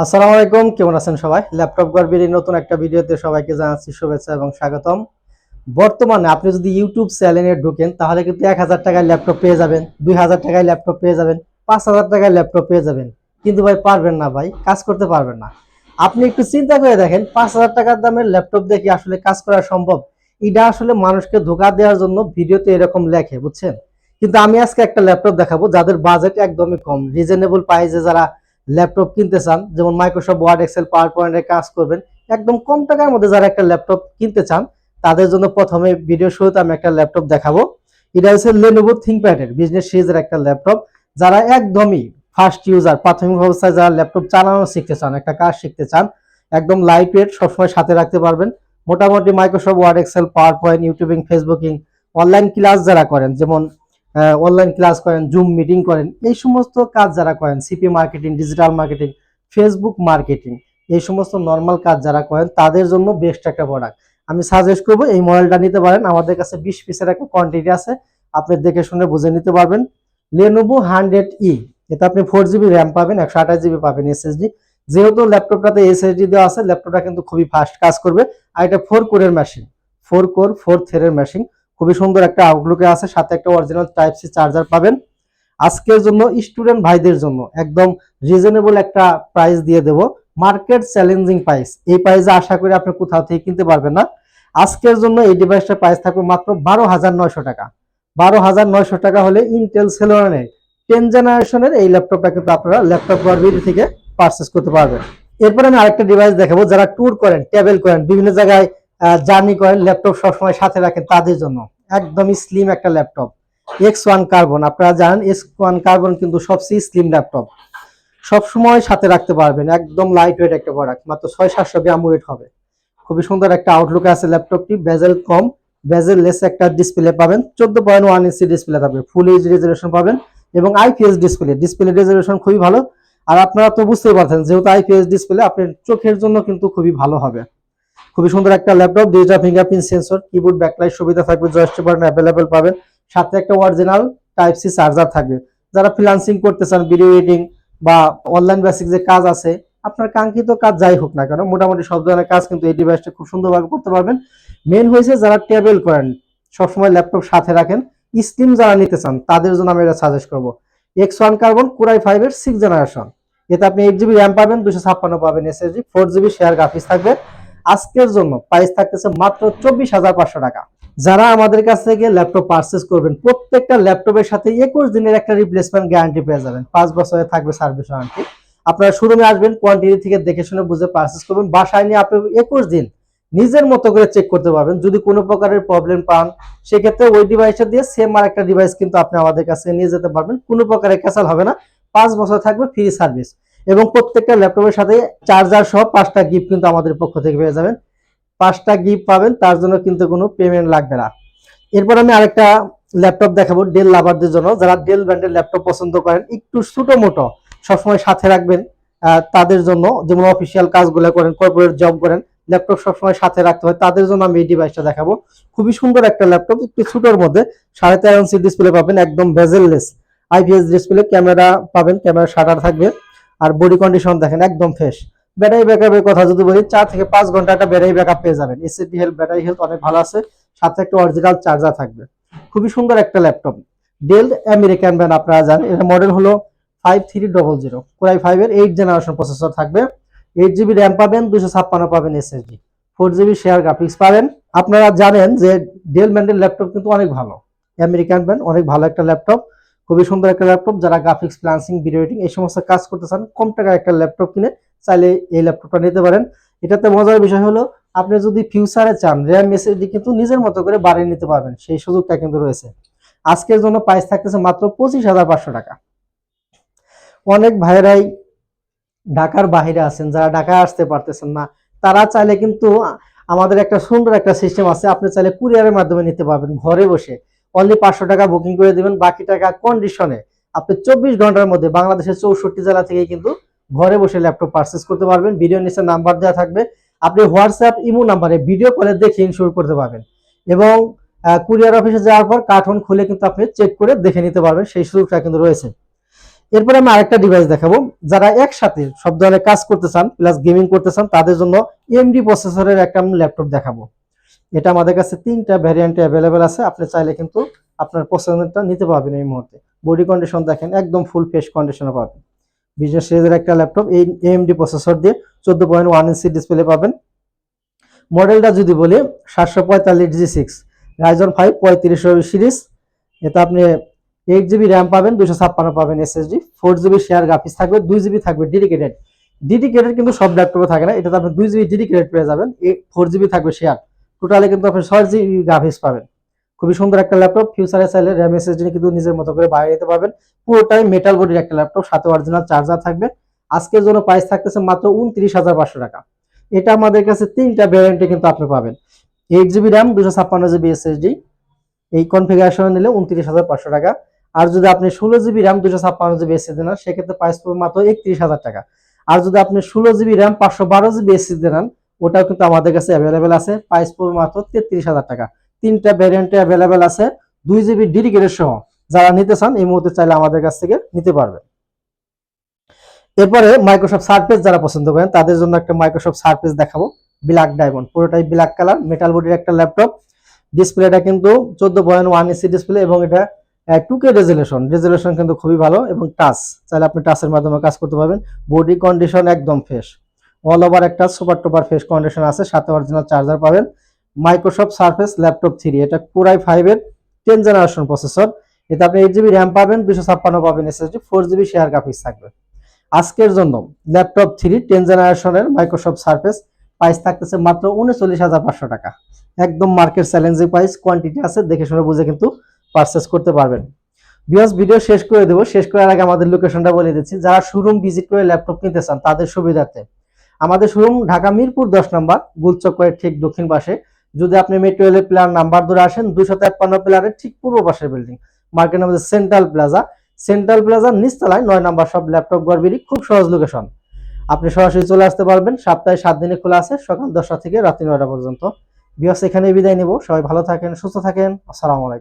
আসসালামু আলাইকুম, কেমন আছেন সবাই? ল্যাপটপ গর্বের নতুন একটা ভিডিওতে সবাইকে জানাচ্ছি শুভেচ্ছা এবং স্বাগতম। বর্তমানে আপনি যদি ইউটিউব চ্যানেলে ঢোকেন, তাহলে কিন্তু এক হাজার টাকায় ল্যাপটপ পেয়ে যাবেন, দুই হাজার টাকায় ল্যাপটপ পেয়ে যাবেন, পাঁচ হাজার টাকায় ল্যাপটপ পেয়ে যাবেন। কিন্তু ভাই, পারবেন না ভাই, কাজ করতে পারবেন না। আপনি একটু চিন্তা করে দেখেন, পাঁচ হাজার টাকার দামের ল্যাপটপ দেখে আসলে কাজ করা সম্ভব? এটা আসলে মানুষকে ধোকা দেওয়ার জন্য ভিডিওতে এরকম লেখে, বুঝছেন? কিন্তু আমি আজকে একটা ল্যাপটপ দেখাবো, যাদের বাজেট একদমই কম রিজনেবল প্রাইসে যারা ল্যাপটপ কিনতে চান, যেমন মাইক্রোসফট ওয়ার্ড এক্সেল পাওয়ার পয়েন্টের কাজ করবেন, একদম কম টাকার মধ্যে যারা একটা ল্যাপটপ কিনতে চান, তাদের জন্য প্রথমে ভিডিও শুরুতে আমি একটা ল্যাপটপ দেখাবো। এটা হচ্ছে লেনোভো থিঙ্কপ্যাডের বিজনেস সিরিজের একটা ল্যাপটপ। যারা একদমই ফার্স্ট ইউজার প্রাথমিক অবস্থায় যারা ল্যাপটপ চালানো শিখতে চান, একটা কাজ শিখতে চান, একদম লাইট ওয়েট সবসময় সাথে রাখতে পারবেন। মোটামুটি Microsoft Word Excel PowerPoint YouTubing Facebooking online class যারা করেন, যেমন অনলাইন ক্লাস করেন জুম মিটিং করেন, এই সমস্ত কাজ যারা করেন CP marketing digital marketing Facebook marketing এই সমস্ত নর্মাল কাজ যারা করেন, তাদের জন্য বেস্ট একটা প্রোডাক্ট আমি সাজেস্ট করব, এই মডেলটা নিতে পারেন। আমাদের কাছে বিশ পিসের একটা কোয়ান্টিটি আছে। আপনি দেখে শুনে বুঝে নিতে পারবেন। লেনোভো হান্ড্রেড ই এটা আপনি ফোর জিবি র্যাম পাবেন, একশো আঠাশ জিবি পাবেন এসএসডি যেহেতু ল্যাপটপটাতে এসএসডি দেওয়া আছে ল্যাপটপটা কিন্তু খুবই ফাস্ট কাজ করবে। আর এটা ফোর কোরের মেশিন ফোর কোর ফোর থ্রেডের মেশিন খুবই সুন্দর একটা আউটলুকে আছে, সাথে একটা অরিজিনাল টাইপ সি চার্জার পাবেন। আজকের জন্য স্টুডেন্ট ভাইদের জন্য একদম রিজনেবল একটা প্রাইস দিয়ে দেব। মার্কেট চ্যালেঞ্জিং প্রাইস এই প্রাইসে আশা করি আপনি কোথাও থেকে কিনতে পারবেন না। আজকের জন্য এই ডিভাইসটার প্রাইস থাকবে মাত্র বারো হাজার নয়শো টাকা। বারো হাজার নয়শো টাকা হলে ইন্টেল সেলোনের টেন জেনারেশনের এই ল্যাপটপটা কিন্তু আপনারা ল্যাপটপ গর্বির থেকে পারচেস করতে পারবেন। এরপরে আমি আরেকটা ডিভাইস দেখাবো, যারা ট্যুর করেন ট্রাভেল করেন, বিভিন্ন জায়গায় জার্নি করেন ল্যাপটপ সবসময় সাথে রাখেন তাদের জন্য। একদমই স্লিম একটা ল্যাপটপ। এক্স ওয়ান কার্বন আপনারা জানেন এক্স ওয়ান কার্বন কিন্তু সবচেয়ে স্লিম ল্যাপটপ। সবসময় সাথে রাখতে পারবেন, একদম লাইট ওয়েট একটা প্রোডাক্ট মাত্র ছয় সাতশো গ্রাম ওয়েট হবে। খুবই সুন্দর একটা আউটলুক আছে ল্যাপটপটি বেজেল কম বেজেল লেস একটা ডিসপ্লে পাবেন, চোদ্দ পয়েন্ট ওয়ান ইঞ্চি ডিসপ্লে থাকবে ফুল এইচ রেজলিউশন পাবেন এবং আইপিএস ডিসপ্লে ডিসপ্লে রেজলিউশন খুবই ভালো। আর আপনারা তো বুঝতেই পারছেন, যেহেতু আইপিএস ডিসপ্লে আপনার চোখের জন্য কিন্তু খুবই ভালো হবে। খুবই সুন্দর একটা laptop digital fingerprint sensor keyboard backlight সুবিধা থাকবে জয়স্টিক বাটন অ্যাভেলেবেল পাবেন। সাথে একটা অরিজিনাল টাইপ সি চার্জার থাকবে। যারা ফ্রিল্যান্সিং করতে চান ভিডিও এডিটিং বা অনলাইন বেসিক যে কাজ আছে, আপনার কাঙ্ক্ষিত কাজ যাই হোক না কেন, মোটামুটি সব ধরনের কাজ কিন্তু এই ডিভাইসটা খুব সুন্দরভাবে করতে পারবেন। মেন হয়েছে যারা ট্রাভেল করেন, সবসময় ল্যাপটপ সাথে রাখেন স্কিম যারা নিতে চান, তাদের জন্য আমি এটা সাজেস্ট করব। এক্স ওয়ান কার্বন কুরাই ফাইভের সিক্স জেনারেশন এতে আপনি এইট জিবি র্যাম পাবেন দুশো ছাপ্পান্ন পাবেন SSD four GB share graphics থাকবে। আজকের জন্য প্রাইস থাকতেছে মাত্র চব্বিশ হাজার পাঁচশো টাকা। যারা আমাদের কাছ থেকে ল্যাপটপ পারচেস করবেন, প্রত্যেকটা ল্যাপটপের সাথে একুশ দিনের একটা রিপ্লেসমেন্ট গ্যারান্টি পেয়ে যাবেন। পাঁচ বছরে থাকবে সার্ভিস ওয়ারেন্টি আপনারা শোরুমে আসবেন কোয়ান্টিটি থেকে দেখে শুনে বুঝে পারচেস করবেন। বাসায় নিয়ে আপনি একুশ দিন নিজের মতো করে চেক করতে পারবেন। যদি কোনো প্রকারের প্রবলেম পান, সেক্ষেত্রে ওই ডিভাইসটা দিয়ে সেম আর একটা ডিভাইস কিন্তু আপনি আমাদের কাছে নিয়ে যেতে পারবেন। কোনো প্রকারের ক্যাসাল হবে না। পাঁচ বছর থাকবে ফ্রি সার্ভিস এবং প্রত্যেকটা ল্যাপটপের সাথে চার্জার সহ পাঁচটা গিফট কিন্তু আমাদের পক্ষ থেকে পেয়ে যাবেন। পাঁচটা গিফট পাবেন, তার জন্য কিন্তু কোনো পেমেন্ট লাগবে না। এরপর আমি আরেকটা ল্যাপটপ দেখাবো ডেল লাভারদের জন্য। যারা ডেল ব্র্যান্ডের ল্যাপটপ পছন্দ করেন, একটু ছোটো মোটো, সবসময় সাথে রাখবেন তাদের জন্য যেমন অফিসিয়াল কাজগুলো করেন কর্পোরেট জব করেন, ল্যাপটপ সবসময় সাথে রাখতে হয়, তাদের জন্য আমি এই ডিভাইসটা দেখাবো। খুবই সুন্দর একটা ল্যাপটপ, একটু ছোটোর মধ্যে, সাড়ে তেরো ইঞ্চি ডিসপ্লে পাবেন, একদম ভেজেললেস আইপিএস ডিসপ্লে ক্যামেরা পাবেন ক্যামেরা শাটার থাকবে। আর বডি কন্ডিশন দেখেন একদম ফ্রেশ ব্যাটারি ব্যাকআপের কথা যদি বলি, চার থেকে পাঁচ ঘণ্টা একটা ব্যাটারি ব্যাকআপ পেয়ে যাবেন। এসএসডি হেলথ ব্যাটারি হেলথ অনেক ভালো আছে, সাথে একটা অরিজিনাল চার্জার থাকবে। খুবই সুন্দর একটা ল্যাপটপ ডেল আমেরিকান ব্র্যান্ড আপনারা জানেন, এর মডেল হলো five three double zero core i ফাইভের এইট জেনারেশন প্রসেসর থাকবে। এইট জিবি র্যাম পাবেন দুশো ছাপ্পান্ন পাবেন SSD four GB share graphics পাবেন। আপনারা জানেন যে ডেল ব্র্যান্ডের ল্যাপটপ কিন্তু অনেক ভালো। আমেরিকান ব্র্যান্ড অনেক ভালো একটা ল্যাপটপ খুবই সুন্দর একটা ল্যাপটপ, যারা গ্রাফিক্স প্লান্সিং ভিডিও এডিটিং এই সমস্ত কাজ করতে চান, কম টাকার একটা ল্যাপটপ কিনে চাইলে এই ল্যাপটপটা নিতে পারেন। এটাতে মজার বিষয় হলো, আপনি যদি ফিউচারে চান র্যাম এসএসডি কিন্তু নিজের মতো করে বাড়িয়ে নিতে পারবেন, সেই সুযোগটা কিন্তু রয়েছে। আজকের জন্য প্রাইস থাকতেছে মাত্র পঁচিশ হাজার পাঁচশো টাকা। অনেক ভাইরাই ঢাকার বাহিরে আছেন, যারা ঢাকায় আসতে পারতেছেন না, তারা চাইলে কিন্তু আমাদের একটা সুন্দর একটা সিস্টেম আছে, আপনি চাইলে কুরিয়ারের মাধ্যমে নিতে পারবেন, ঘরে বসে। অনলি পাঁচশো টাকা বুকিং করে দিবেন। বাকি টাকা কন্ডিশনে আপনি চব্বিশ ঘণ্টার মধ্যে বাংলাদেশের চৌষট্টি জেলা থেকে কিন্তু ঘরে বসে ল্যাপটপ পারচেস করতে পারবেন। ভিডিও নিচে নাম্বার দেওয়া থাকবে। আপনি হোয়াটসঅ্যাপ ইমো নাম্বারে ভিডিও কলে দেখে ইনশোর করতে পারবেন। এবং কুরিয়ার অফিসে যাওয়ার পর কার্টন খুলে কিন্তু আপনি চেক করে দেখে নিতে পারবেন। সেই সুযোগটা কিন্তু রয়েছে। এরপরে আমি আরেকটা ডিভাইস দেখাবো। যারা একসাথে সব ধরনের কাজ করতে চান প্লাস গেমিং করতে চান, তাদের জন্য এমডি প্রসেসরের একটা আমি ল্যাপটপ দেখাবো। এটা আমাদের কাছে তিনটা ভ্যারিয়েন্টে অ্যাভেলেবেল আছে। আপনি চাইলে কিন্তু আপনার পছন্দেরটা নিতে পারবেন এই মুহূর্তে। বডি কন্ডিশন দেখেন, একদম ফুল ফেস কন্ডিশনে পাবেন। বিজনেস সিরিজের একটা ল্যাপটপ এই এএমডি প্রসেসর দিয়ে চোদ্দ পয়েন্ট ওয়ান ইঞ্চি ডিসপ্লে পাবেন। মডেলটা যদি বলি, সাতশো পঁয়তাল্লিশ জি সিক্স রাইজন ফাইভ পঁয়ত্রিশশো সিরিজ। এটা আপনি এইট জিবি র্যাম পাবেন দুশো ছাপ্পান্ন পাবেন SSD four GB share graphics থাকবে, দুই জিবি থাকবে ডেডিকেটেড ডেডিকেটেড কিন্তু সব ল্যাপটপে থাকে না, এটাতে আপনি দুই জিবি ডেডিকেটেড পেয়ে যাবেন ফোর জিবি থাকবে শেয়ার টোটালে কিন্তু আপনি ছয় জিবি গ্রাফিক্স পাবেন। খুবই সুন্দর একটা ল্যাপটপ ফিউচারে চাইলে র্যাম এসএসডি কিন্তু নিজের মতো করে বাইরে নিতে পারবেন। পুরোটাই মেটাল বডির একটা ল্যাপটপ সাথে অরিজিনাল চার্জার থাকবে। আজকের জন্য প্রাইস থাকতেছে মাত্র উনত্রিশ হাজার পাঁচশো টাকা। এটা আমাদের কাছে তিনটা ভ্যারিয়েন্টে কিন্তু আপনি পাবেন। এইট জিবি র্যাম দুশো ছাপ্পান্ন জিবি এসএসডি এই কনফিগারেশন নিলে উনত্রিশ হাজার পাঁচশো টাকা। আর যদি আপনি ষোলো জিবি র্যাম দুশো ছাপ্পান্ন জিবি এসএসডি নেন, সেক্ষেত্রে প্রাইস পড়বে মাত্র একত্রিশ হাজার টাকা। আর যদি আপনি ষোলো জিবি র্যাম পাঁচশো বারো জিবি এসএসডি নেন ওটাও কিন্তু আমাদের কাছে অ্যাভেলেবেল আছে। প্রাইস পড়বে মাত্র তেত্রিশ হাজার টাকা। তিনটা ভ্যারিয়েন্টে অ্যাভেলেবেল আছে। দুই জিবি ডেডিকেটেড সহ। যারা নিতে চান, এই মুহূর্তে চাইলে আমাদের কাছ থেকে নিতে পারবে এরপরে মাইক্রোসফট সার্ফেস যারা পছন্দ করেন, তাদের জন্য একটা মাইক্রোসফট সার্ফেস দেখাবো। ব্ল্যাক ডায়মন্ড পুরোটাই ব্ল্যাক কালার মেটাল বডির একটা ল্যাপটপ ডিসপ্লেটা কিন্তু চোদ্দ পয়েন্ট ওয়ান ইসি ডিসপ্লে এবং এটা টু কে রেজুলেশন রেজুলেশন কিন্তু খুবই ভালো এবং টাচ চাইলে আপনি টাচের মাধ্যমে কাজ করতে পারবেন। বডি কন্ডিশন একদম ফ্রেশ অল ওভার একটা সুপার টুপার ফ্রেশ কন্ডিশন আছে, সাথে অরিজিনাল চার্জার পাবেন। মাইক্রোসফট সার্ফেস ল্যাপটপ থ্রি এটা কোরাই ফাইভের টেন জেনারেশন প্রসেসর এতে আপনি এইট জিবি র্যাম পাবেন দুশো ছাপ্পান্ন পাবেন SSD four GB share graphics থাকবে। আজকের জন্য ল্যাপটপ থ্রি টেন জেনারেশনের মাইক্রোসফট সার্ফেস প্রাইস থাকতেছে মাত্র উনচল্লিশ হাজার পাঁচশো টাকা। একদম মার্কেট চ্যালেঞ্জিং প্রাইস কোয়ান্টিটি আছে, দেখে শুনে বুঝে কিন্তু পারচেস করতে পারবেন। বিকজ ভিডিও শেষ করে দেবো। শেষ করার আগে আমাদের লোকেশনটা বলে দিচ্ছি। যারা শোরুম ভিজিট করে ল্যাপটপ কিনতে চান, তাদের সুবিধার্থে আমাদের শোরুম ঢাকা মিরপুর দশ নম্বর, গুলচক্করের ঠিক দক্ষিণ পাশে। যদি আপনি মেট্রো রেলের প্লেয়ার নাম্বার ধরে আসেন দুশো তেপ্পান্ন প্লেয়ারের ঠিক পূর্ব পাশের বিল্ডিং মার্কেটের মধ্যে সেন্ট্রাল প্লাজা সেন্ট্রাল প্লাজার নিচতলায় নয় নাম্বার সব ল্যাপটপ গড়বিরি খুব সহজ লোকেশন আপনি সরাসরি চলে আসতে পারবেন। সপ্তাহে সাত দিনে খোলা আছে, সকাল দশটা থেকে রাত্রি নয়টা পর্যন্ত। বিয়াস এখানে বিদায় নিব। সবাই ভালো থাকেন, সুস্থ থাকেন। আসসালামু আলাইকুম।